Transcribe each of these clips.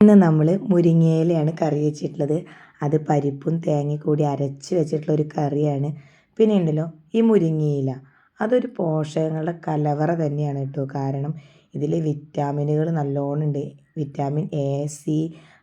ഇന്ന് നമ്മൾ മുരിങ്ങയിലയാണ് കറി വെച്ചിട്ടുള്ളത്. അത് പരിപ്പും തേങ്ങയും കൂടി അരച്ച് വെച്ചിട്ടുള്ള ഒരു കറിയാണ്. പിന്നെ ഉണ്ടല്ലോ ഈ മുരിങ്ങയില. അതൊരു പോഷകങ്ങളുടെ കലവറ തന്നെയാണ് കേട്ടോ. കാരണം ഇതിൽ വിറ്റാമിനുകൾ നല്ലോണം ഉണ്ട്. വിറ്റാമിൻ എ സി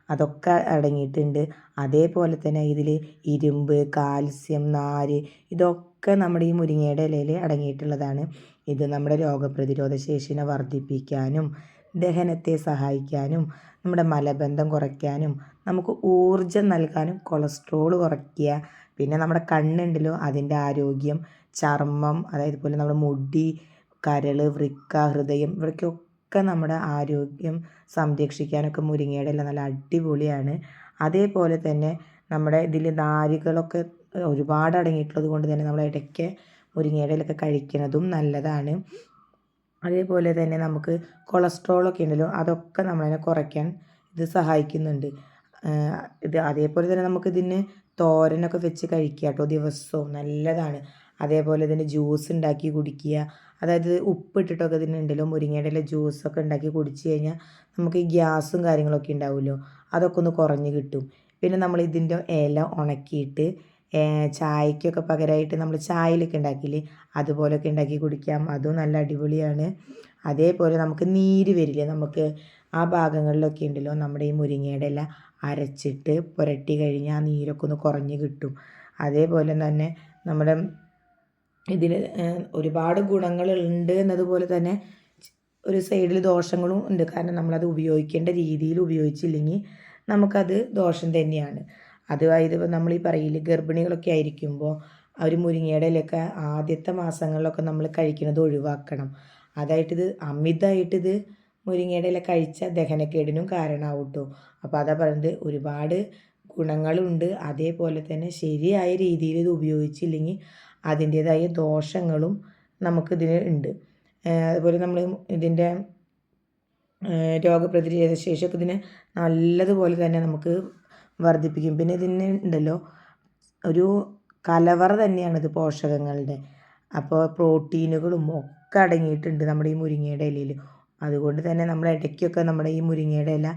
അതൊക്കെ അടങ്ങിയിട്ടുണ്ട്. അതേപോലെ തന്നെ ഇതിൽ ഇരുമ്പ് കാൽസ്യം നാര് ഇതൊക്കെ നമ്മുടെ ഈ മുരിങ്ങയുടെ ഇലയിൽ അടങ്ങിയിട്ടുള്ളതാണ്. ഇത് നമ്മുടെ രോഗപ്രതിരോധ ശേഷിനെ വർദ്ധിപ്പിക്കാനും ദഹനത്തെ സഹായിക്കാനും നമ്മുടെ മലബന്ധം കുറയ്ക്കാനും നമുക്ക് ഊർജം നൽകാനും കൊളസ്ട്രോൾ കുറയ്ക്കുക പിന്നെ നമ്മുടെ കണ്ണുണ്ടല്ലോ അതിന്റെ ആരോഗ്യം ചർമ്മം അതായത് പോലെ നമ്മുടെ മുടി കരൾ വൃക്ക ഹൃദയം ഇവയ്ക്കൊക്കെ നമ്മുടെ ആരോഗ്യം സംരക്ഷിക്കാനൊക്കെ മുരിങ്ങയുടെ ഇല നല്ല അടിപൊളിയാണ്. അതേപോലെ തന്നെ നമ്മുടെ ഇതിൽ നാരുകളൊക്കെ ഒരുപാട് അടങ്ങിയിട്ടുള്ളത് കൊണ്ട് തന്നെ നമ്മൾ ഇടയ്ക്ക് മുരിങ്ങയുടെ ഇലയൊക്കെ കഴിക്കുന്നതും നല്ലതാണ്. അതേപോലെ തന്നെ നമുക്ക് കൊളസ്ട്രോളൊക്കെ ഉണ്ടല്ലോ അതൊക്കെ നമ്മളതിനെ കുറയ്ക്കാൻ ഇത് സഹായിക്കുന്നുണ്ട്. ഇത് അതേപോലെ തന്നെ നമുക്ക് ഇതിന് തോരനൊക്കെ വെച്ച് കഴിക്കുക കേട്ടോ ദിവസവും നല്ലതാണ്. അതേപോലെ തന്നെ ജ്യൂസ് ഉണ്ടാക്കി കുടിക്കുക. അതായത് ഉപ്പിട്ടിട്ടൊക്കെ ഇതിനുണ്ടല്ലോ മുരിങ്ങയുടെ ജ്യൂസൊക്കെ ഉണ്ടാക്കി കുടിച്ച് കഴിഞ്ഞാൽ നമുക്ക് ഈ ഗ്യാസും കാര്യങ്ങളൊക്കെ ഉണ്ടാവുമല്ലോ അതൊക്കെ ഒന്ന് കുറഞ്ഞ് കിട്ടും. പിന്നെ നമ്മൾ ഇതിന്റെ ഇല ഉണക്കിയിട്ട് ചായക്കൊക്കെ പകരമായിട്ട് നമ്മൾ ചായയിലൊക്കെ ഉണ്ടാക്കില്ലേ അതുപോലൊക്കെ ഉണ്ടാക്കി കുടിക്കാം. അതും നല്ല അടിപൊളിയാണ്. അതേപോലെ നമുക്ക് നീര് വരില്ലേ? നമുക്ക് ആ ഭാഗങ്ങളിലൊക്കെ ഉണ്ടല്ലോ നമ്മുടെ ഈ മുരിങ്ങയുടെ ഇല അരച്ചിട്ട് പുരട്ടി കഴിഞ്ഞാൽ ആ നീരൊക്കെ ഒന്ന് കുറഞ്ഞ് കിട്ടും. അതേപോലെ തന്നെ നമ്മുടെ ഇതിൽ ഒരുപാട് ഗുണങ്ങളുണ്ട് എന്നതുപോലെ തന്നെ ഒരു സൈഡിൽ ദോഷങ്ങളും ഉണ്ട്. കാരണം നമ്മളത് ഉപയോഗിക്കേണ്ട രീതിയിൽ ഉപയോഗിച്ചില്ലെങ്കിൽ നമുക്കത് ദോഷം തന്നെയാണ്. അതായത് നമ്മൾ ഈ പറയില്ല ഗർഭിണികളൊക്കെ ആയിരിക്കുമ്പോൾ അവർ മുരിങ്ങയുടെ ഇലയൊക്കെ ആദ്യത്തെ മാസങ്ങളിലൊക്കെ നമ്മൾ കഴിക്കുന്നത് ഒഴിവാക്കണം. അതായിട്ടിത് അമിതമായിട്ടിത് മുരിങ്ങയുടെ ഇല കഴിച്ചാൽ ദഹനക്കേടിനും കാരണമാവും കേട്ടോ അപ്പോൾ അതാ പറയുന്നത് ഒരുപാട് ഗുണങ്ങളുണ്ട്. അതേപോലെ തന്നെ ശരിയായ രീതിയിൽ ഇത് ഉപയോഗിച്ചില്ലെങ്കിൽ അതിന്റേതായ ദോഷങ്ങളും നമുക്കിതിന് ഉണ്ട്. അതുപോലെ നമ്മൾ ഇതിന്റെ രോഗപ്രതിരോധ ശേഷിയൊക്കെ ഇതിന് നല്ലതുപോലെ തന്നെ നമുക്ക് വർദ്ധിപ്പിക്കും. പിന്നെ ഇതിന് ഉണ്ടല്ലോ ഒരു കലവറ തന്നെയാണിത് പോഷകങ്ങളുടെ. അപ്പോൾ പ്രോട്ടീനുകളും ഒക്കെ അടങ്ങിയിട്ടുണ്ട് നമ്മുടെ ഈ മുരിങ്ങയുടെ ഇലയിൽ. അതുകൊണ്ട് തന്നെ നമ്മൾ ഇടയ്ക്കൊക്കെ നമ്മുടെ ഈ മുരിങ്ങയുടെ ഇല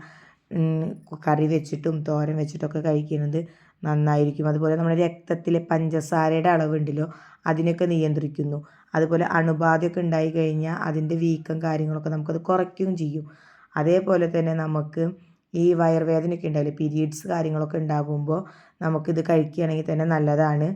കറി വെച്ചിട്ടും തോരൻ വെച്ചിട്ടൊക്കെ കഴിക്കുന്നത് നന്നായിരിക്കും. അതുപോലെ നമ്മുടെ രക്തത്തിലെ പഞ്ചസാരയുടെ അളവുണ്ടല്ലോ അതിനൊക്കെ നിയന്ത്രിക്കുന്നു. അതുപോലെ അണുബാധയൊക്കെ ഉണ്ടായി കഴിഞ്ഞാൽ അതിന്റെ വീക്കം കാര്യങ്ങളൊക്കെ നമുക്കത് കുറയ്ക്കുകയും ചെയ്യും. അതേപോലെ തന്നെ നമുക്ക് ഈ വയറുവേദനയൊക്കെ ഉണ്ടാവില്ലേ? പീരീഡ്സ് കാര്യങ്ങളൊക്കെ ഉണ്ടാകുമ്പോൾ നമുക്കിത് കഴിക്കുകയാണെങ്കിൽ തന്നെ നല്ലതാണ്.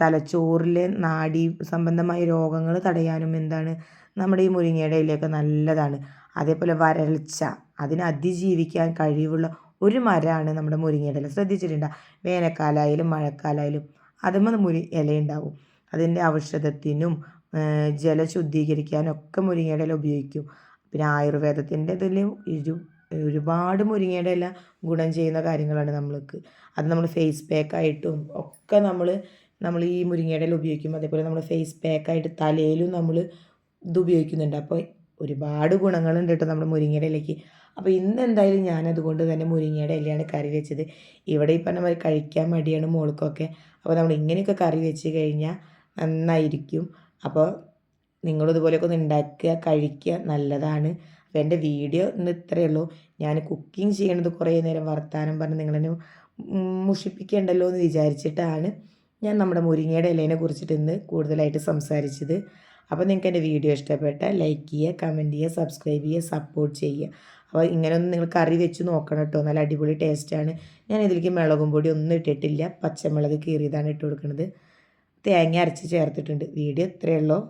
തലച്ചോറിലെ നാഡീ സംബന്ധമായ രോഗങ്ങൾ തടയാനും എന്താണ് നമ്മുടെ ഈ മുരിങ്ങയുടെ ഇലയൊക്കെ നല്ലതാണ്. അതേപോലെ വരൾച്ച അതിനെ അതിജീവിക്കാൻ കഴിവുള്ള ഒരു മരമാണ് നമ്മുടെ മുരിങ്ങയുടെ ഇല. ശ്രദ്ധിച്ചിട്ടുണ്ട്? വേനൽക്കാലമായാലും മഴക്കാലമായാലും അതുമ്പോൾ മുരി ഇലയുണ്ടാവും. അതിന്റെ ഔഷധത്തിനും ജലം ശുദ്ധീകരിക്കാനൊക്കെ മുരിങ്ങയുടെ ഇല ഉപയോഗിക്കും. പിന്നെ ആയുർവേദത്തിന്റെ ഇതിൽ ഇരു ഒരുപാട് മുരിങ്ങയുടെ എല്ലാം ഗുണം ചെയ്യുന്ന കാര്യങ്ങളാണ് നമ്മൾക്ക്. അത് നമ്മൾ ഫേസ് പാക്കായിട്ടും ഒക്കെ നമ്മൾ നമ്മൾ ഈ മുരിങ്ങയുടെ ഇല ഉപയോഗിക്കും. അതേപോലെ നമ്മൾ ഫേസ് പാക്കായിട്ട് തലയിലും നമ്മൾ ഇത് ഉപയോഗിക്കുന്നുണ്ട്. അപ്പോൾ ഒരുപാട് ഗുണങ്ങളുണ്ട് കേട്ടോ നമ്മുടെ മുരിങ്ങയുടെ ഇലയ്ക്ക്. അപ്പോൾ ഇന്ന് എന്തായാലും ഞാനതുകൊണ്ട് തന്നെ മുരിങ്ങയുടെ ഇലയാണ് കറി വെച്ചത്. ഇവിടെ ഈ പറഞ്ഞ മാതിരി കഴിക്കാൻ മടിയാണ് മോൾക്കൊക്കെ. അപ്പോൾ നമ്മൾ ഇങ്ങനെയൊക്കെ കറി വെച്ച് കഴിഞ്ഞാൽ നന്നായിരിക്കും. അപ്പോൾ നിങ്ങളിതുപോലെയൊക്കെ ഒന്ന് ഉണ്ടാക്കുക കഴിക്കുക നല്ലതാണ്. അപ്പോൾ എന്റെ വീഡിയോ ഇന്ന് ഇത്രയേ ഉള്ളൂ. ഞാൻ കുക്കിംഗ് ചെയ്യണത് കുറേ നേരം വർത്താനം പറഞ്ഞ് നിങ്ങളെന്നെ മുഷിപ്പിക്കേണ്ടല്ലോ എന്ന് വിചാരിച്ചിട്ടാണ് ഞാൻ നമ്മുടെ മുരിങ്ങയുടെ ഇലേനെ കുറിച്ചിട്ട് ഇന്ന് കൂടുതലായിട്ട് സംസാരിച്ചത്. അപ്പോൾ നിങ്ങൾക്ക് എന്റെ വീഡിയോ ഇഷ്ടപ്പെട്ട ലൈക്ക് ചെയ്യുക കമന്റ് ചെയ്യുക സബ്സ്ക്രൈബ് ചെയ്യുക സപ്പോർട്ട് ചെയ്യുക. അപ്പോൾ ഇങ്ങനെയൊന്നും നിങ്ങൾ കറി വെച്ച് നോക്കണം കേട്ടോ. നല്ല അടിപൊളി ടേസ്റ്റാണ് ഞാൻ ഇതിലേക്ക് മുളകും പൊടി ഒന്നും ഇട്ടിട്ടില്ല. പച്ചമുളക് കീറിയതാണ് ഇട്ട് കൊടുക്കുന്നത് തേങ്ങ അരച്ച് ചേർത്തിട്ടുണ്ട്. വീഡിയോ ഇത്രയേ ഉള്ളൂ.